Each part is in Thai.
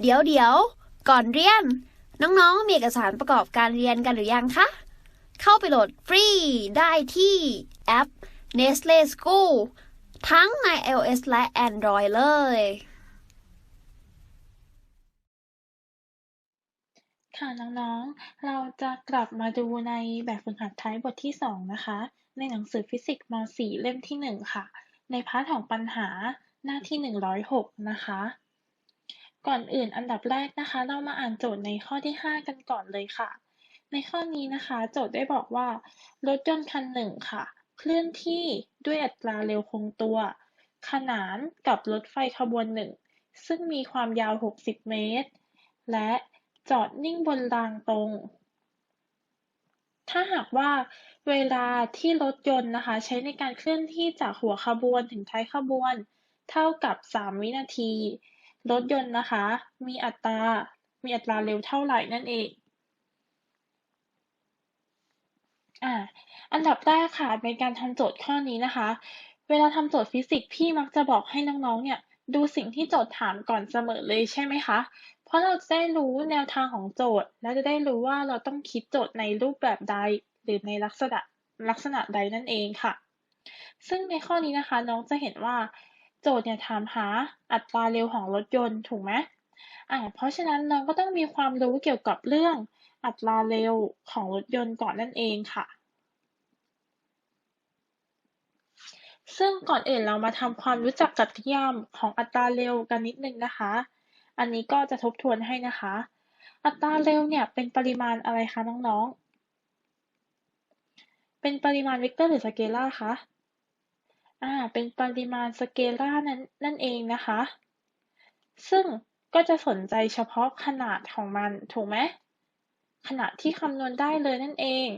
เดี๋ยวเดี๋ยวก่อนเรียน น้องๆ มีเอกสารประกอบการเรียนกันหรือยังคะ เข้าไปโหลดฟรีได้ที่แอป Nestle School ทั้งใน iOS และ Android เลย ค่ะน้องๆ เราจะกลับมาดูในแบบฝึกหัดท้ายบทที่ 2 นะคะ ในหนังสือฟิสิกส์ม .4 เล่มที่ 1 ค่ะ ในพาร์ทของปัญหาหน้าที่ 106 นะคะ ก่อนอื่นอันดับแรกนะคะ เรามาอ่านโจทย์ในข้อที่ 5 กันก่อนเลยค่ะ ในข้อนี้นะคะ โจทย์ได้บอกว่า รถยนต์คันหนึ่งค่ะ เคลื่อนที่ด้วยอัตราเร็วคงตัว ขนานกับรถไฟขบวนหนึ่งซึ่งมีความยาว 60 เมตร และจอดนิ่งบนรางตรง ถ้าหากว่าเวลาที่รถยนต์นะคะ ใช้ในการเคลื่อนที่จากหัวขบวนถึงท้ายขบวน เท่ากับ 3 วินาที รถยนต์นะคะ มีอัตรา มีอัตราเร็วเท่าไหร่นั่นเองอ่าอันดับแรกค่ะในการทำโจทย์ข้อนี้นะคะ เวลาทำโจทย์ฟิสิกส์พี่มักจะบอกให้น้องๆเนี่ยดูสิ่งที่โจทย์ถามก่อนเสมอเลยใช่ไหมคะ เพราะเราจะได้รู้แนวทางของโจทย์ และจะได้รู้ว่าเราต้องคิดโจทย์ในรูปแบบใด หรือในลักษณะลักษณะใดนั่นเองค่ะ ซึ่งในข้อนี้นะคะน้องจะเห็นว่า โจทย์เนี่ยถามหาอัตราเร็วของรถยนต์ถูกไหมอ่าเพราะฉะนั้นน้องก็ต้องมีความรู้เกี่ยวกับเรื่องอัตราเร็วของรถยนต์ก่อนนั่นเองค่ะ ซึ่งก่อนอื่นเรามาทำความรู้จักกับนิยามของอัตราเร็วกันนิดนึงนะคะ อันนี้ก็จะทบทวนให้นะคะ อัตราเร็วเนี่ยเป็นปริมาณอะไรคะน้องๆ เป็นปริมาณเวกเตอร์หรือสเกลาร์คะ อ่า เป็นปริมาณสเกลาร์นั้นนั่นเองนะคะ ซึ่งก็จะสนใจเฉพาะขนาดของมันถูกไหมขนาดที่คำนวณได้เลยนั่นเอง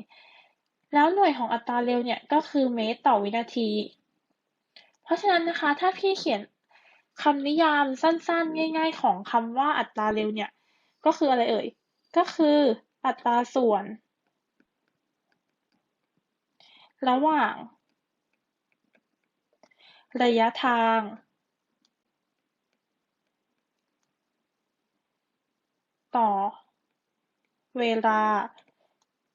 แล้วหน่วยของอัตราเร็วเนี่ยก็คือเมตรต่อวินาที เพราะฉะนั้นนะคะ ถ้าพี่เขียนคำนิยามสั้นๆ ง่าย ๆ ของคำว่าอัตราเร็วเนี่ย ก็คืออะไรเอ่ย ก็คืออัตราส่วน ระหว่าง ระยะทางต่อเวลา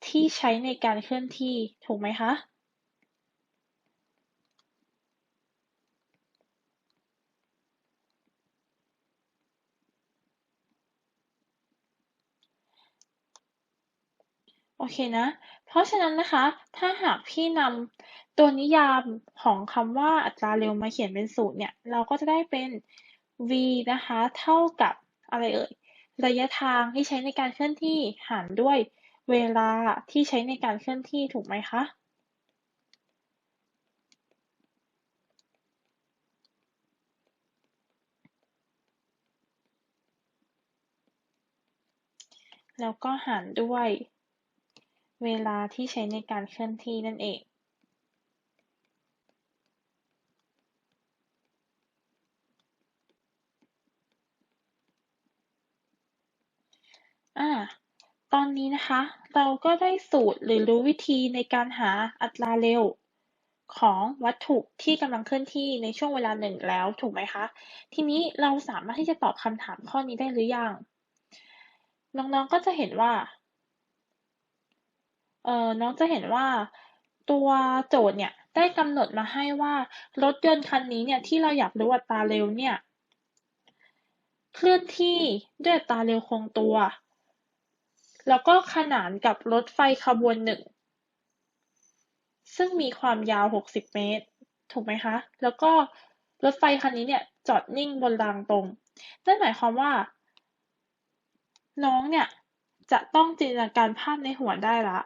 ที่ใช้ในการเคลื่อนที่ ถูกไหมคะ โอเคนะ เพราะฉะนั้นนะคะ ถ้าหากพี่นำตัวนิยามของคำว่าอัตราเร็วมาเขียนเป็นสูตรเนี่ย เราก็จะได้เป็น v นะคะ เท่ากับอะไรเอ่ย ระยะทางที่ใช้ในการเคลื่อนที่หารด้วยเวลาที่ใช้ในการเคลื่อนที่ถูกไหมคะแล้วก็หารด้วย เวลาที่ใช้ในการเคลื่อนที่นั่นเองอ่าตอนนี้นะคะ เราก็ได้สูตรหรือรู้วิธีในการหาอัตราเร็วของวัตถุที่กำลังเคลื่อนที่ในช่วงเวลาหนึ่งแล้วถูกไหมคะ ทีนี้เราสามารถที่จะตอบคำถามข้อนี้ได้หรือยัง น้องๆก็จะเห็นว่า เอ่อน้องจะเห็นว่าตัวโจทย์เนี่ยได้กำหนดมาให้ว่ารถยนต์คันนี้เนี่ยที่เราอยากรู้อัตราเร็วเนี่ยเคลื่อนที่ด้วยอัตราเร็วคงตัว แล้วก็ขนานกับรถไฟขบวนหนึ่งซึ่งมีความยาว 60 เมตร ถูกไหมคะ แล้วก็รถไฟคันนี้เนี่ยจอดนิ่งบนรางตรง นั่นหมายความว่า น้องเนี่ยจะต้องจินตนาการภาพในหัวได้ละ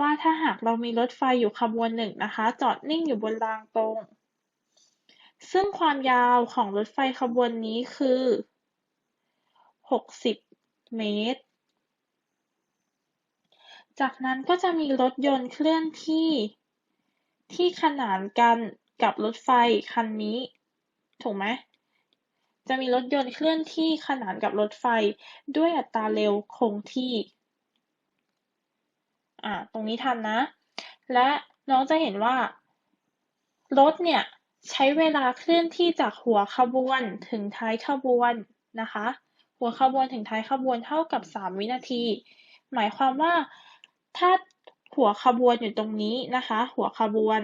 ว่าถ้าหากเรามีรถไฟอยู่ขบวนหนึ่งนะคะ จอดนิ่งอยู่บนรางตรง ซึ่งความยาวของรถไฟขบวนนี้คือ 60 เมตร จากนั้นก็จะมีรถยนต์เคลื่อนที่ที่ขนานกันกับรถไฟคันนี้ ถูกไหมจะมีรถยนต์เคลื่อนที่ขนานกับรถไฟด้วยอัตราเร็วคงที่ อ่า ตรงนี้ทันนะ และน้องจะเห็นว่า รถเนี่ย ใช้เวลาเคลื่อนที่จากหัวขบวนถึงท้ายขบวนนะคะ หัวขบวนถึงท้ายขบวนเท่ากับ 3 วินาที หมายความว่าถ้าหัวขบวนอยู่ตรงนี้นะคะ หัวขบวน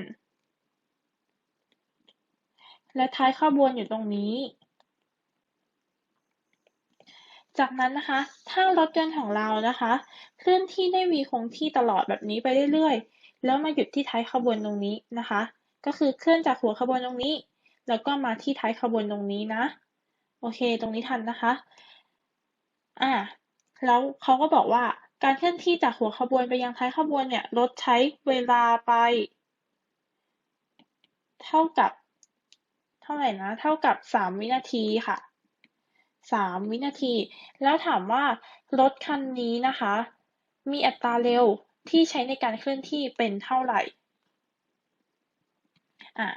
และท้ายขบวนอยู่ตรงนี้ จากนั้นนะคะถ้ารถยนต์ของเรานะคะ เคลื่อนที่ได้ v คงที่ตลอดแบบนี้ไปเรื่อยๆ แล้วมาหยุดที่ท้ายขบวนตรงนี้นะคะ ก็คือเคลื่อนจากหัวขบวนตรงนี้ แล้วก็มาที่ท้ายขบวนตรงนี้นะ โอเค ตรงนี้ทันนะคะ อ่า แล้วเขาก็บอกว่าการเคลื่อนที่จากหัวขบวนไปยังท้ายขบวนเนี่ยรถใช้เวลาไป เท่ากับ เท่าไหร่นะ เท่ากับสามวินาทีค่ะ สามวินาที แล้วถามว่ารถคันนี้นะคะ มีอัตราเร็วที่ใช้ในการเคลื่อนที่เป็นเท่าไหร่อ่า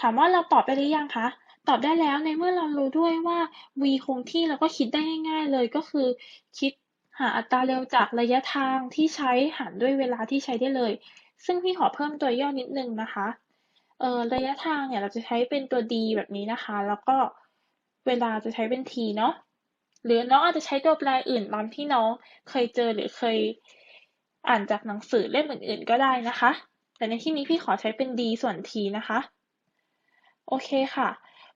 ถามว่าเราตอบได้หรือยังคะ ตอบได้แล้วในเมื่อเรารู้ด้วยว่า v คงที่เราก็คิดได้ง่ายๆเลยก็คือ คิดหาอัตราเร็วจากระยะทางที่ใช้หารด้วยเวลาที่ใช้ได้เลย ซึ่งพี่ขอเพิ่มตัวย่อนิดนึงนะคะเออระยะทางเนี่ยเราจะใช้เป็นตัว d แบบนี้นะคะ แล้วก็ เวลาจะใช้เป็น t เนาะหรือน้องอาจจะใช้ตัวแปรอื่นตามที่น้องเคยเจอหรือเคยอ่านจากหนังสือเล่มอื่น ๆ ก็ได้นะคะ แต่ในที่นี้พี่ขอใช้เป็น d ส่วน t นะคะ โอเคค่ะ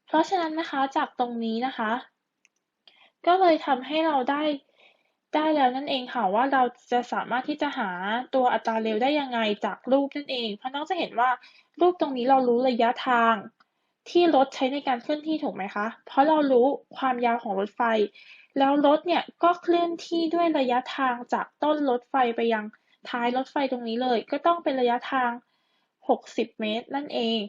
เพราะฉะนั้นนะคะจากตรงนี้นะคะ ก็เลยทำให้เราได้ได้แล้วนั่นเองค่ะว่าเราจะสามารถที่จะหาตัวอัตราเร็วได้ยังไงจากรูปนั่นเอง เพราะน้องจะเห็นว่ารูปตรงนี้เรารู้ระยะทาง ที่รถใช้ในการเคลื่อนที่ถูกไหมคะ เพราะเรารู้ความยาวของรถไฟ แล้วรถเนี่ยก็เคลื่อนที่ด้วยระยะทางจากต้นรถไฟไปยังท้ายรถไฟตรงนี้เลย ก็ต้องเป็นระยะทาง 60 เมตร นั่นเอง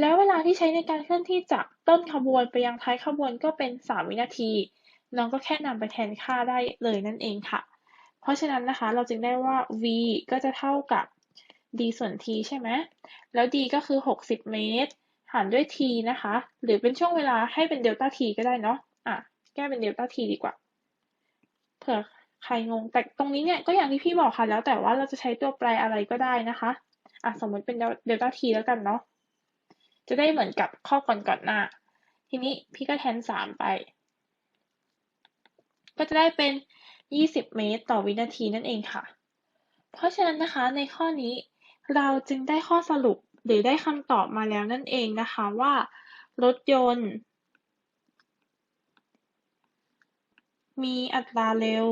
แล้วเวลาที่ใช้ในการเคลื่อนที่จากต้นขบวนไปยังท้ายขบวนก็เป็น 3 วินาที น้องก็แค่นำไปแทนค่าได้เลยนั่นเองค่ะ เพราะฉะนั้นนะคะเราจึงได้ว่า v ก็จะเท่ากับ d ส่วน t ใช่ไหม แล้ว d ก็คือ 60 เมตร หารด้วย t นะคะ หรือเป็นช่วงเวลาให้เป็นเดลต้า t ก็ได้เนาะอะแก้เป็นเดลต้า t ดีกว่า เผื่อใครงง แต่ตรงนี้เนี่ยก็อย่างที่พี่บอกค่ะ แล้วแต่ว่าเราจะใช้ตัวแปรอะไรก็ได้นะคะอะสมมติเป็นเดลต้า t แล้วกันเนาะ จะได้เหมือนกับข้อก่อนก่อนหน้า ทีนี้พี่ก็แทน 3 ไป ก็จะได้เป็น 20 เมตรต่อวินาทีนั่นเองค่ะ เพราะฉะนั้นนะคะในข้อนี้เราจึงได้ข้อสรุป หรือได้คำตอบมาแล้วนั่นเองนะคะว่า รถยนต์ มีอัตราเร็ว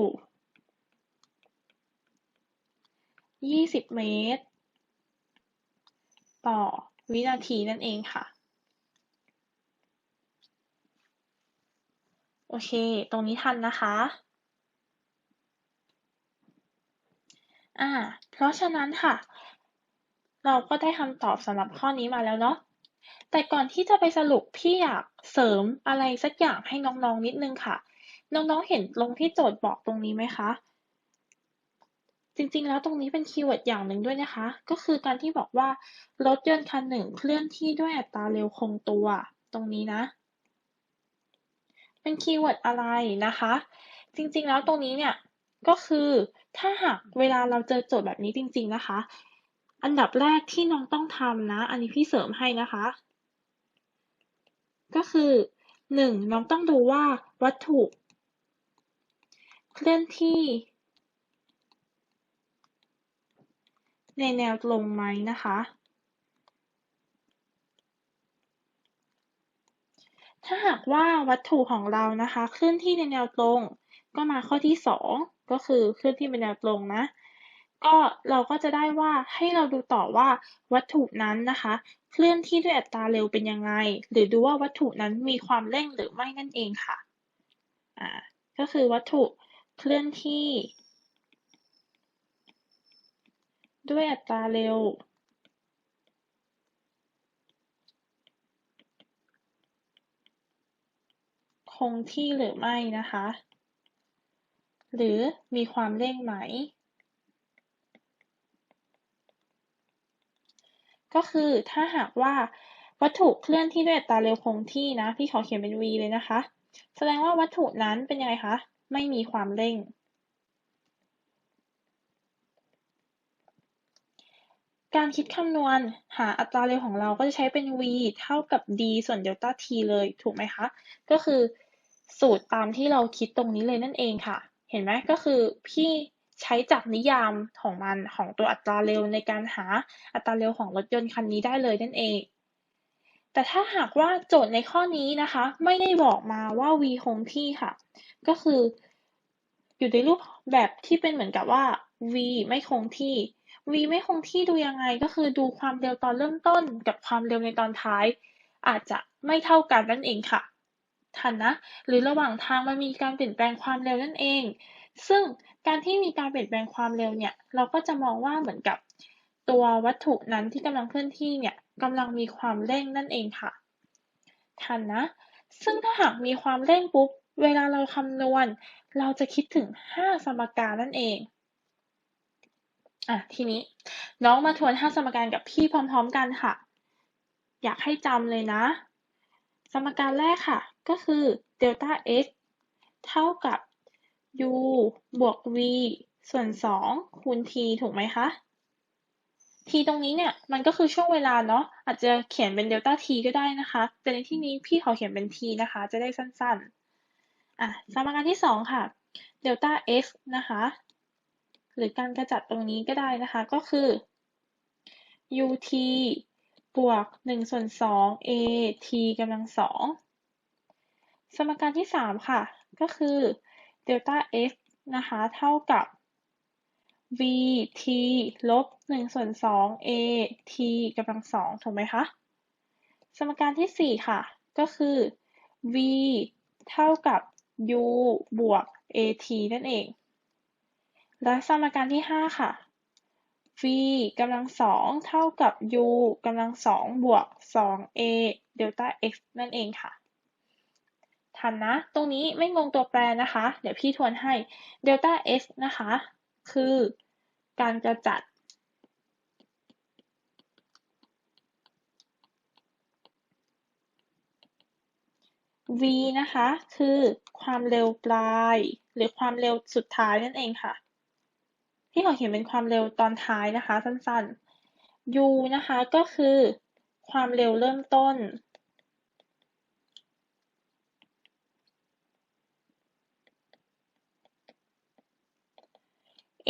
20 เมตร ต่อวินาทีนั่นเองค่ะ โอเค ตรงนี้ทันนะคะอ่าเพราะฉะนั้นค่ะ เราก็ได้คำตอบสำหรับข้อนี้มาแล้วเนาะ แต่ก่อนที่จะไปสรุปพี่อยากเสริมอะไรสักอย่างให้น้องๆนิดนึงค่ะ น้องๆเห็นลงที่โจทย์บอกตรงนี้ไหมคะ จริงๆแล้วตรงนี้เป็นคีย์เวิร์ดอย่างหนึ่งด้วยนะคะ ก็คือการที่บอกว่ารถยนต์คันหนึ่งเคลื่อนที่ด้วยอัตราเร็วคงตัวตรงนี้นะ เป็นคีย์เวิร์ดอะไรนะคะ จริงๆแล้วตรงนี้เนี่ยก็คือถ้าหากเวลาเราเจอโจทย์แบบนี้จริง ๆนะคะ อันดับแรกที่น้องต้องทำนะ อันนี้พี่เสริมให้นะคะ ก็คือหนึ่งน้องต้องดูว่าวัตถุเคลื่อนที่ ในแนวตรงไหมนะคะ ถ้าหากว่าวัตถุของเรานะคะ เคลื่อนที่ในแนวตรง ก็มาข้อที่สองก็คือเคลื่อนที่เป็นแนวตรงนะ ก็เราก็จะได้ว่าให้เราดูต่อว่าวัตถุนั้นนะคะ เคลื่อนที่ด้วยอัตราเร็วเป็นยังไง หรือดูว่าวัตถุนั้นมีความเร่งหรือไม่นั่นเองค่ะอ่าก็คือวัตถุเคลื่อนที่ ด้วยอัตราเร็ว คงที่หรือไม่นะคะ หรือมีความเร่งไหม ก็คือถ้าหากว่าวัตถุเคลื่อนที่ด้วยอัตราเร็วคงที่นะ พี่ขอเขียนเป็น v เลยนะคะ แสดงว่าวัตถุนั้นเป็นยังไงคะ ไม่มีความเร่ง การคิดคำนวณหาอัตราเร็วของเราก็จะใช้เป็น v เท่ากับ d ส่วนเดลต้า t เลยถูกไหมคะ ก็คือสูตรตามที่เราคิดตรงนี้เลยนั่นเองค่ะ เห็นไหมก็คือพี่ ใช้จากนิยามของมันของตัวอัตราเร็วในการหาอัตราเร็วของรถยนต์คันนี้ได้เลยนั่นเอง แต่ถ้าหากว่าโจทย์ในข้อนี้นะคะ ไม่ได้บอกมาว่า v คงที่ค่ะ ก็คืออยู่ในรูปแบบที่เป็นเหมือนกับว่า v ไม่คงที่ v ไม่คงที่ดูยังไงก็คือดูความเร็วตอนเริ่มต้นกับความเร็วในตอนท้าย อาจจะไม่เท่ากันนั่นเองค่ะ ทันนะ หรือระหว่างทางมันมีการเปลี่ยนแปลงความเร็วนั่นเอง ซึ่งการที่มีการเปลี่ยนแปลงความเร็วเนี่ย เราก็จะมองว่าเหมือนกับตัววัตถุนั้นที่กำลังเคลื่อนที่เนี่ยกำลังมีความเร่งนั่นเองค่ะ ทันนะ ซึ่งถ้าหากมีความเร่งปุ๊บ เวลาเราคำนวณ เราจะคิดถึง 5 สมการนั่นเอง อะ ทีนี้น้องมาทวน 5 สมการกับพี่พร้อม ๆ กันค่ะ อยากให้จำเลยนะ สมการแรกค่ะ ก็คือเดลต้า x เท่ากับ u บวก v ส่วน2คูณ t ถูกไหมคะ t ตรงนี้เนี่ยมันก็คือช่วงเวลาเนาะอาจจะเขียนเป็นเดลต้า t ก็ได้นะคะ แต่ในที่นี้พี่ขอเขียนเป็น t นะคะ จะได้สั้นๆอะสมการที่2ค่ะเดลต้า x นะคะ หรือการกระจัดตรงนี้ก็ได้นะคะ ก็คือ ut บวก1ส่วน2 a t กำลัง2สมการที่ 3 ค่ะ ก็คือ เดลต้า x นะคะ เท่ากับ v t ลบ1ส่วน2 a t กำลัง2ถูกไหมคะ สมการที่ 4 ค่ะ ก็คือ v เท่ากับ u บวก at นั่นเอง และสมการที่ 5 ค่ะ v กำลัง2เท่ากับ u กำลัง2บวก 2a เดลต้า x นั่นเองค่ะ ทันนะ ตรงนี้ไม่งงตัวแปรนะคะ เดี๋ยวพี่ทวนให้เดลต้า x นะคะ คือการกระจัด v นะคะ คือความเร็วปลาย หรือความเร็วสุดท้ายนั่นเองค่ะพี่ขอเขียนเป็นความเร็วตอนท้ายนะคะ สั้นๆ u นะคะ ก็คือความเร็วเริ่มต้น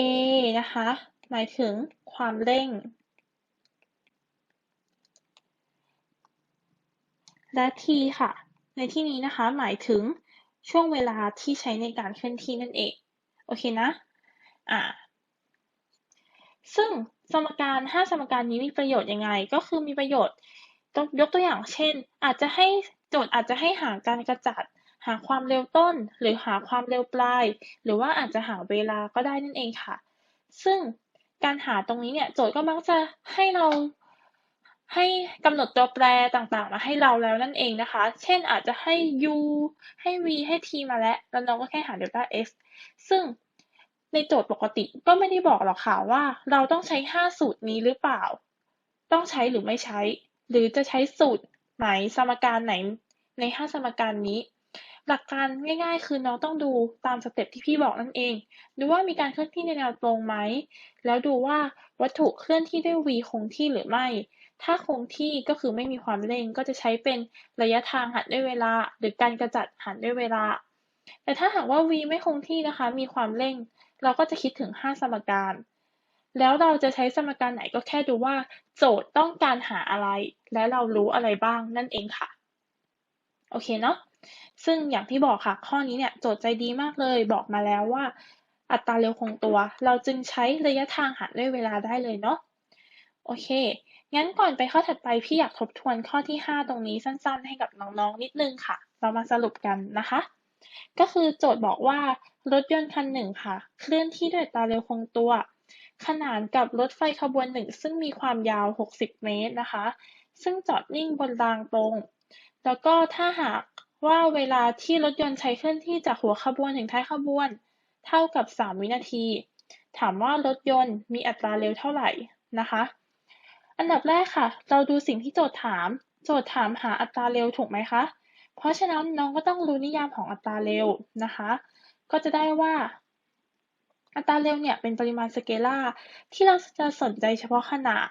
a นะคะ หมายถึงความเร่ง และ t ค่ะ ในที่นี้นะคะ หมายถึงช่วงเวลาที่ใช้ในการเคลื่อนที่นั่นเอง โอเคนะ อ่า ซึ่งสมการ 5 สมการนี้มีประโยชน์ยังไง ก็คือมีประโยชน์ต้องยกตัวอย่างเช่น อาจจะให้โจทย์อาจจะให้หาการกระจัด หาความเร็วต้น หรือหาความเร็วปลาย หรือว่าอาจจะหาเวลาก็ได้นั่นเองค่ะ ซึ่งการหาตรงนี้เนี่ยโจทย์ก็มักจะให้เราให้กำหนดตัวแปรต่างๆ มาให้เราแล้วนั่นเองนะคะ เช่นอาจจะให้ u ให้ v ให้ t มาแล้ว แล้วน้องก็แค่หาเดลต้า x ซึ่งในโจทย์ปกติก็ไม่ได้บอกหรอกค่ะว่า เราต้องใช้ 5 สูตรนี้หรือเปล่า ต้องใช้หรือไม่ใช้ หรือจะใช้สูตรไหนสมการไหนใน 5 สมการนี้ หลักการง่ายๆ คือน้องต้องดูตามสเต็ปที่พี่บอกนั่นเอง ดูว่ามีการเคลื่อนที่ในแนวตรงไหม แล้วดูว่าวัตถุเคลื่อนที่ด้วย v คงที่หรือไม่ ถ้าคงที่ก็คือไม่มีความเร่งก็จะใช้เป็นระยะทางหารด้วยเวลา หรือการกระจัดหารด้วยเวลา แต่ถ้าหากว่า v ไม่คงที่นะคะ มีความเร่ง เราก็จะคิดถึง 5 สมการ แล้วเราจะใช้สมการไหนก็แค่ดูว่า โจทย์ต้องการหาอะไร และเรารู้อะไรบ้างนั่นเองค่ะ โอเคเนาะ ซึ่งอย่างที่บอกค่ะ ข้อนี้เนี่ยโจทย์ใจดีมากเลยบอกมาแล้วว่า อัตราเร็วคงตัว เราจึงใช้ระยะทางหารด้วยเวลาได้เลยเนาะโอเค งั้นก่อนไปข้อถัดไปพี่อยากทบทวนข้อที่ 5 ตรงนี้สั้นๆ ให้กับน้องๆนิดนึงค่ะ เรามาสรุปกันนะคะ ก็คือโจทย์บอกว่ารถยนต์คันหนึ่งค่ะ เคลื่อนที่ด้วยอัตราเร็วคงตัว ขนานกับรถไฟขบวนหนึ่งซึ่งมีความยาว 60 เมตรนะคะ ซึ่งจอดนิ่งบนรางตรง แล้วก็ถ้าหาก ว่าเวลาที่รถยนต์ใช้เคลื่อนที่จากหัวขบวนถึงท้ายขบวน เท่ากับ 3 วินาที ถามว่ารถยนต์มีอัตราเร็วเท่าไหร่นะคะ อันดับแรกค่ะ เราดูสิ่งที่โจทย์ถาม โจทย์ถามหาอัตราเร็วถูกไหมคะ เพราะฉะนั้นน้องก็ต้องรู้นิยามของอัตราเร็วนะคะ ก็จะได้ว่าอัตราเร็วเนี่ยเป็นปริมาณสเกลาร์ที่เราจะสนใจเฉพาะขนาด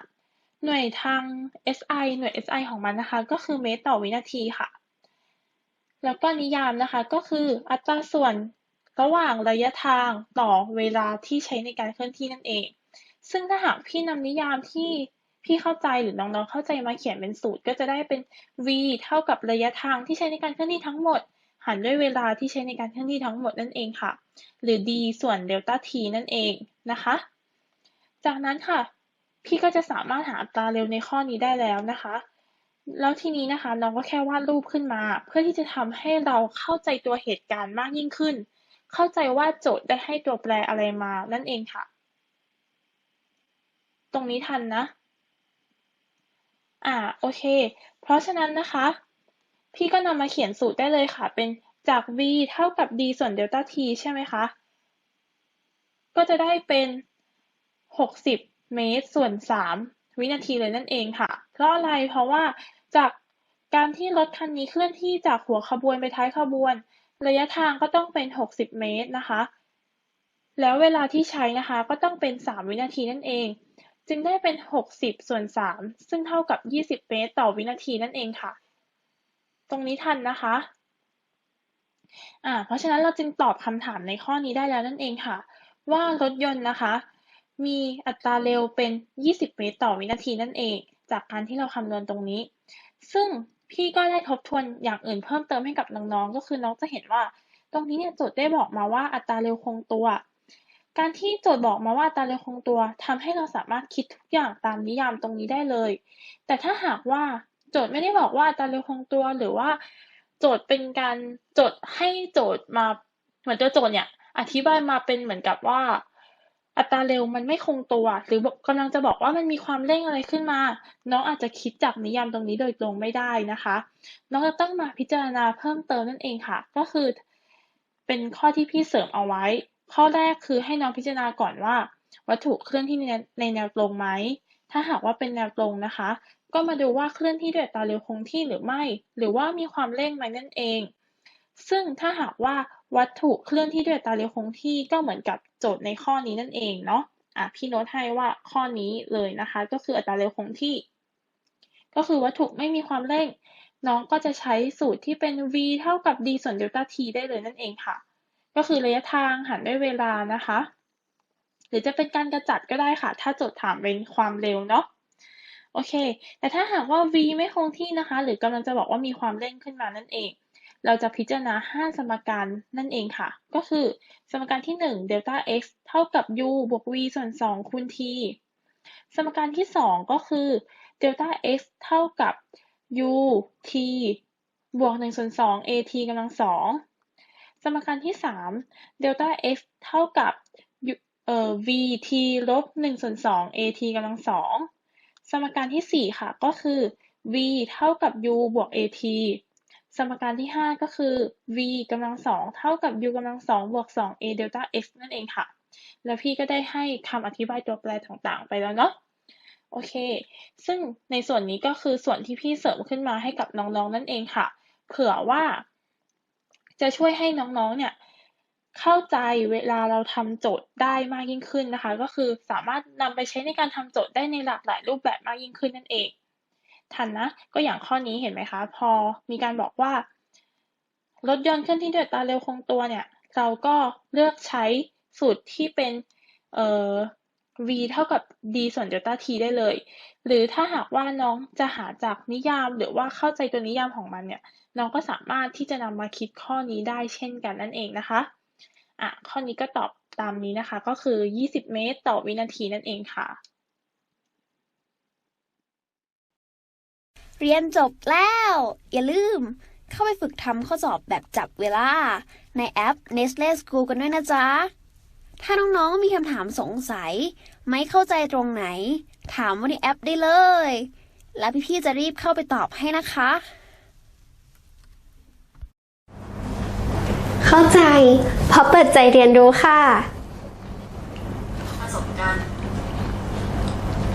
หน่วยทาง SI หน่วย SI ของมันนะคะ ก็คือเมตรต่อวินาทีค่ะ แล้วก็นิยามนะคะก็คืออัตราส่วนระหว่างระยะทางต่อเวลาที่ใช้ในการเคลื่อนที่นั่นเอง ซึ่งถ้าหากพี่นำนิยามที่พี่เข้าใจหรือน้องๆเข้าใจมาเขียนเป็นสูตรก็จะได้เป็น v เท่ากับระยะทางที่ใช้ในการเคลื่อนที่ทั้งหมด หารด้วยเวลาที่ใช้ในการเคลื่อนที่ทั้งหมดนั่นเองค่ะ หรือ d ส่วนเดลต้า t นั่นเองนะคะ จากนั้นค่ะ พี่ก็จะสามารถหาอัตราเร็วในข้อนี้ได้แล้วนะคะ แล้วทีนี้นะคะน้องก็แค่วาดรูปขึ้นมา เพื่อที่จะทำให้เราเข้าใจตัวเหตุการณ์มากยิ่งขึ้น เข้าใจว่าโจทย์ได้ให้ตัวแปรอะไรมานั่นเองค่ะ ตรงนี้ทันนะ อ่าโอเค เพราะฉะนั้นนะคะ พี่ก็นำมาเขียนสูตรได้เลยค่ะ เป็นจาก v เท่ากับ d ส่วนเดลต้า t ใช่ไหมคะ ก็จะได้เป็น 60 เมตร ส่วน 3 วินาทีเลยนั่นเองค่ะ เพราะอะไรเพราะว่า จากการที่รถคันนี้เคลื่อนที่จากหัวขบวนไปท้ายขบวน ระยะทางก็ต้องเป็น 60 เมตรนะคะ แล้วเวลาที่ใช้นะคะก็ต้องเป็น 3 วินาทีนั่นเอง จึงได้เป็น 60 ส่วน 3 ซึ่งเท่ากับ 20 เมตรต่อวินาทีนั่นเองค่ะ ตรงนี้ทันนะคะอ่าเพราะฉะนั้นเราจึงตอบคำถามในข้อนี้ได้แล้วนั่นเองค่ะ ว่ารถยนต์นะคะ มีอัตราเร็วเป็น 20 เมตรต่อวินาทีนั่นเอง จากการที่เราคำนวณตรงนี้ ซึ่งพี่ก็ได้ทบทวนอย่างอื่นเพิ่มเติมให้กับน้องๆ ก็คือน้องจะเห็นว่า ตรงนี้เนี่ยโจทย์ได้บอกมาว่าอัตราเร็วคงตัว การที่โจทย์บอกมาว่าอัตราเร็วคงตัวทำให้เราสามารถคิดทุกอย่างตามนิยามตรงนี้ได้เลย แต่ถ้าหากว่าโจทย์ไม่ได้บอกว่าอัตราเร็วคงตัวหรือว่า โจทย์เป็นการโจทย์ให้โจทย์มาเหมือนตัวโจทย์เนี่ยอธิบายมาเป็นเหมือนกับว่า อัตราเร็วมันไม่คงตัว หรือกำลังจะบอกว่ามันมีความเร่งอะไรขึ้นมา น้องอาจจะคิดจากนิยามตรงนี้โดยตรงไม่ได้นะคะ น้องจะต้องมาพิจารณาเพิ่มเติมนั่นเองค่ะ ก็คือ เป็นข้อที่พี่เสริมเอาไว้ ข้อแรกคือให้น้องพิจารณาก่อนว่า วัตถุเคลื่อนที่ในในแนวตรงไหมถ้าหากว่าเป็นแนวตรงนะคะ ก็มาดูว่าเคลื่อนที่ด้วยอัตราเร็วคงที่หรือไม่ หรือว่ามีความเร่งไหมนั่นเอง ซึ่งถ้าหากว่าวัตถุเคลื่อนที่ด้วยตาเร็วคงที่ก็เหมือนกับโจทย์ในข้อนี้นั่นเองเนาะอะพี่โน้ตให้ว่าข้อนี้เลยนะคะ ก็คืออัตราเร็วคงที่ ก็คือวัตถุไม่มีความเร่ง น้องก็จะใช้สูตรที่เป็น v เท่ากับ d ส่วนเดลต้า t ได้เลยนั่นเองค่ะ ก็คือระยะทางหารด้วยเวลานะคะ หรือจะเป็นการกระจัดก็ได้ค่ะ ถ้าโจทย์ถามเป็นความเร็วเนาะโอเค แต่ถ้าหากว่า v ไม่คงที่นะคะ หรือกำลังจะบอกว่ามีความเร่งขึ้นมานั่นเอง เราจะพิจารณา 5 สมการนั่นเองค่ะ ก็คือ สมการที่1เดลต้า x เท่ากับ u บวก v ส่วน 2 คูณ t สมการที่ 2 ก็คือเดลต้า x เท่ากับ u t บวก1ส่วน2 at กำลัง 2 สมการที่3เดลต้า x เท่ากับ u เอ่อ v t ลบ1ส่วน2 at กำลัง 2 สมการที่ 4 ค่ะ ก็คือ v เท่ากับ u บวก at สมการที่ 5 ก็คือ v กำลัง2เท่ากับ u กำลัง2บวก 2a เดลต้า x นั่นเองค่ะ แล้วพี่ก็ได้ให้คำอธิบายตัวแปรต่างๆ ไปแล้วเนาะ โอเค ซึ่งในส่วนนี้ก็คือส่วนที่พี่เสริมขึ้นมาให้กับน้องๆนั่นเองค่ะ เผื่อว่า จะช่วยให้น้องๆ เนี่ยเข้าใจเวลาเราทำโจทย์ได้มากยิ่งขึ้นนะคะ ก็คือสามารถนำไปใช้ในการทำโจทย์ได้ในหลากหลายรูปแบบมากยิ่งขึ้นนั่นเอง ทันนะ ก็อย่างข้อนี้เห็นไหมคะ พอมีการบอกว่ารถยนต์เคลื่อนที่ด้วยตาเร็วคงตัวเนี่ย เราก็เลือกใช้สูตรที่เป็นเอ่อ v เท่ากับ d ส่วนเดลต้า t ได้เลย หรือถ้าหากว่าน้องจะหาจากนิยามหรือว่าเข้าใจตัวนิยามของมันเนี่ย น้องก็สามารถที่จะนำมาคิดข้อนี้ได้เช่นกันนั่นเองนะคะ อะ ข้อนี้ก็ตอบตามนี้นะคะ ก็คือ 20 เมตร ต่อวินาทีนั่นเองค่ะ เรียนจบแล้ว อย่าลืม เข้าไปฝึกทำข้อสอบแบบจับเวลา ในแอป Nestle School กันด้วยนะจ๊ะ ถ้าน้องๆมีคำถามสงสัย ไม่เข้าใจตรงไหน ถามว่าในแอปได้เลย แล้วพี่ๆจะรีบเข้าไปตอบให้นะคะ เข้าใจเพราะเปิดใจเรียนรู้ค่ะประสบการ